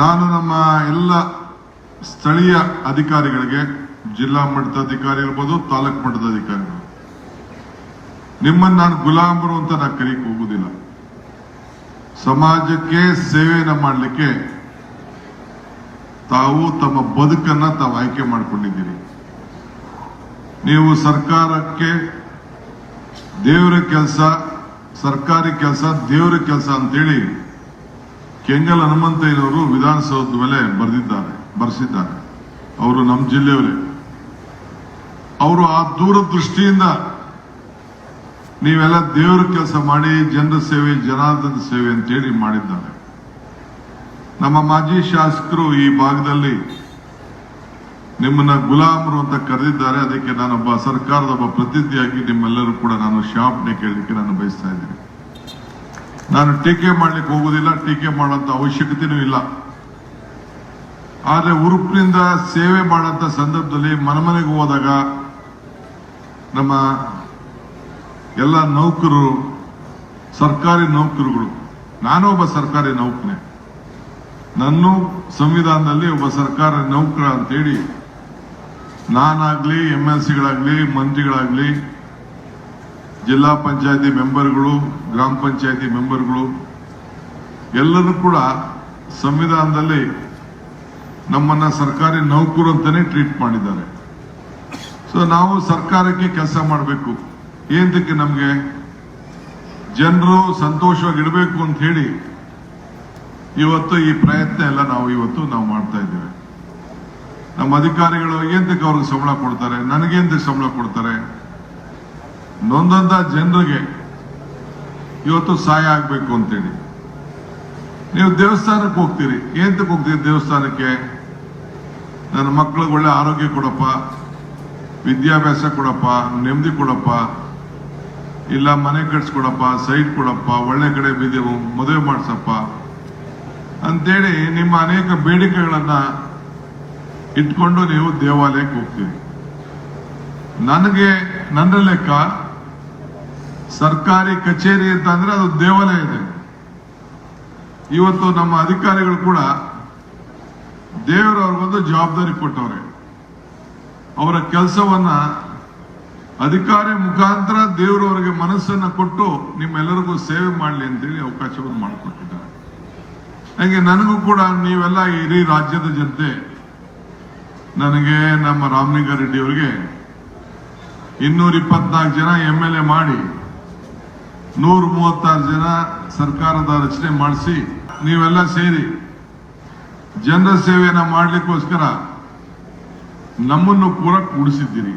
ನಾನು ನಮ್ಮ ಎಲ್ಲ ಸ್ಥಳೀಯ ಅಧಿಕಾರಿಗಳಿಗೆ, ಜಿಲ್ಲಾ ಮಟ್ಟದ ಅಧಿಕಾರಿ ಇರ್ಬೋದು, ತಾಲೂಕು ಮಟ್ಟದ ಅಧಿಕಾರಿಗಳು ನಿಮ್ಮನ್ನು ನಾನು ಗುಲಾಮರು ಅಂತ ನಾನು ಕರೀಕ್ ಹೋಗುದಿಲ್ಲ. ಸಮಾಜಕ್ಕೆ ಸೇವೆಯನ್ನು ಮಾಡಲಿಕ್ಕೆ ತಾವು ತಮ್ಮ ಬದುಕನ್ನ ತಾವು ಆಯ್ಕೆ ಮಾಡಿಕೊಂಡಿದ್ದೀರಿ. ನೀವು ಸರ್ಕಾರಕ್ಕೆ ದೇವರ ಕೆಲಸ, ಸರ್ಕಾರಿ ಕೆಲಸ, ದೇವರ ಕೆಲಸ ಅಂತೇಳಿ ಕೆಂಗಲ್ ಹನುಮಂತಯ್ಯನವರು ವಿಧಾನಸೌಧದ ಮೇಲೆ ಬರೆದಿದ್ದಾರೆ, ಬರೆಸಿದ್ದಾರೆ. ಅವರು ನಮ್ಮ ಜಿಲ್ಲೆಯವರೇ. ಅವರು ಆ ದೂರದೃಷ್ಟಿಯಿಂದ ನೀವೆಲ್ಲ ದೇವರ ಕೆಲಸ ಮಾಡಿ, ಜನರ ಸೇವೆ, ಜನಾರ್ದನ ಸೇವೆ ಅಂತೇಳಿ ಮಾಡಿದ್ದಾರೆ. ನಮ್ಮ ಮಾಜಿ ಶಾಸಕರು ಈ ಭಾಗದಲ್ಲಿ ನಿಮ್ಮನ್ನ ಗುಲಾಮರು ಅಂತ ಕರೆದಿದ್ದಾರೆ. ಅದಕ್ಕೆ ನಾನೊಬ್ಬ ಸರ್ಕಾರದ ಒಬ್ಬ ಪ್ರತಿನಿಧಿಯಾಗಿ ನಿಮ್ಮೆಲ್ಲರೂ ಕೂಡ ನಾನು ಕ್ಷಮಾಪಣೆ ಕೇಳಲಿಕ್ಕೆ ನಾನು ಬಯಸ್ತಾ ಇದ್ದೀನಿ. ನಾನು ಟೀಕೆ ಮಾಡಲಿಕ್ಕೆ ಹೋಗುವುದಿಲ್ಲ, ಟೀಕೆ ಮಾಡುವಂತ ಅವಶ್ಯಕತೆಯೂ ಇಲ್ಲ. ಆದರೆ ಉರುಪಿನಿಂದ ಸೇವೆ ಮಾಡುವಂತ ಸಂದರ್ಭದಲ್ಲಿ ಮನಮನೆಗೆ ಹೋದಾಗ ನಮ್ಮ ಎಲ್ಲ ನೌಕರರು ಸರ್ಕಾರಿ ನೌಕರುಗಳು, ನಾನು ಒಬ್ಬ ಸರ್ಕಾರಿ ನೌಕರನೇ ನನ್ನ ಸಂವಿಧಾನದಲ್ಲಿ ಒಬ್ಬ ಸರ್ಕಾರಿ ನೌಕರ ಅಂತೇಳಿ ನಾನಾಗಲಿ ಎಂ ಎಲ್ ಸಿಗಳಾಗಲಿ ಮಂತ್ರಿಗಳಾಗ್ಲಿ ಜಿಲ್ಲಾ ಪಂಚಾಯತಿ ಮೆಂಬರ್ಗಳು, ಗ್ರಾಮ ಪಂಚಾಯತಿ ಮೆಂಬರ್ಗಳು, ಎಲ್ಲರೂ ಕೂಡ ಸಂವಿಧಾನದಲ್ಲಿ ನಮ್ಮನ್ನ ಸರ್ಕಾರಿ ನೌಕರು ಅಂತಾನೆ ಟ್ರೀಟ್ ಮಾಡಿದ್ದಾರೆ. ಸೊ ನಾವು ಸರ್ಕಾರಕ್ಕೆ ಕೆಲಸ ಮಾಡಬೇಕು. ಏನಕ್ಕೆ ನಮಗೆ? ಜನರು ಸಂತೋಷವಾಗಿಡಬೇಕು ಅಂತ ಹೇಳಿ ಇವತ್ತು ಈ ಪ್ರಯತ್ನ ಎಲ್ಲ ನಾವು ಇವತ್ತು ನಾವು ಮಾಡ್ತಾ ಇದ್ದೇವೆ. ನಮ್ಮ ಅಧಿಕಾರಿಗಳು ಏನಕ್ಕೆ ಅವ್ರಿಗೆ ಸಂಬಳ ಕೊಡ್ತಾರೆ? ನನಗೇಂತ ಸಂಬಳ ಕೊಡ್ತಾರೆ? ನೊಂದಂತ ಜನರಿಗೆ ಇವತ್ತು ಸಹಾಯ ಆಗ್ಬೇಕು ಅಂತೇಳಿ. ನೀವು ದೇವಸ್ಥಾನಕ್ಕೆ ಹೋಗ್ತೀರಿ. ಏನಕ್ಕೆ ಹೋಗ್ತೀರಿ ದೇವಸ್ಥಾನಕ್ಕೆ? ನನ್ನ ಮಕ್ಕಳಿಗೆ ಒಳ್ಳೆ ಆರೋಗ್ಯ ಕೊಡಪ್ಪ, ವಿದ್ಯಾಭ್ಯಾಸ ಕೊಡಪ್ಪ, ನೆಮ್ಮದಿ ಕೊಡಪ್ಪ, ಇಲ್ಲ ಮನೆ ಕಟ್ಸ್ಕೊಡಪ್ಪ ಸೈಟ್ ಕೊಡಪ್ಪ, ಒಳ್ಳೆ ಕಡೆ ಬಿದ್ದೆವು ಮದುವೆ ಮಾಡಿಸಪ್ಪ. ಅಂತೇಳಿ ನಿಮ್ಮ ಅನೇಕ ಬೇಡಿಕೆಗಳನ್ನ ಇಟ್ಕೊಂಡು ನೀವು ದೇವಾಲಯಕ್ಕೆ ಹೋಗ್ತೀರಿ. ನನಗೆ, ನನ್ನ ಲೆಕ್ಕ ಸರ್ಕಾರಿ ಕಚೇರಿ ಅಂತ ಅಂದ್ರೆ ಅದು ದೇವಾಲಯ ಇದೆ. ಇವತ್ತು ನಮ್ಮ ಅಧಿಕಾರಿಗಳು ಕೂಡ ದೇವರವ್ರಿಗೆ ಒಂದು ಜವಾಬ್ದಾರಿ ಕೊಟ್ಟವ್ರೆ. ಅವರ ಕೆಲಸವನ್ನ ಅಧಿಕಾರಿ ಮುಖಾಂತರ ದೇವರವರಿಗೆ ಮನಸ್ಸನ್ನ ಕೊಟ್ಟು ನಿಮ್ಮೆಲ್ಲರಿಗೂ ಸೇವೆ ಮಾಡಲಿ ಅಂತೇಳಿ ಅವಕಾಶವನ್ನು ಮಾಡಿಕೊಟ್ಟಿದ್ದಾರೆ. ಹಾಗೆ ನನಗೂ ಕೂಡ ನೀವೆಲ್ಲ ಇಡೀ ರಾಜ್ಯದ ಜನತೆ, ನನಗೆ ನಮ್ಮ ರಾಮಲಿಂಗಾರೆಡ್ಡಿ ಅವರಿಗೆ ಇನ್ನೂರ ಇಪ್ಪತ್ನಾಲ್ಕು ಜನ ಎಂ ಎಲ್ ಎ ಮಾಡಿ ನೂರ ಮೂವತ್ತಾರು ಜನ ಸರ್ಕಾರದ ರಚನೆ ಮಾಡಿಸಿ ನೀವೆಲ್ಲ ಸೇರಿ ಜನರ ಸೇವೆಯನ್ನು ಮಾಡಲಿಕ್ಕೋಸ್ಕರ ನಮ್ಮನ್ನು ಕೂಡ ಕೂಡಿಸಿದ್ದೀರಿ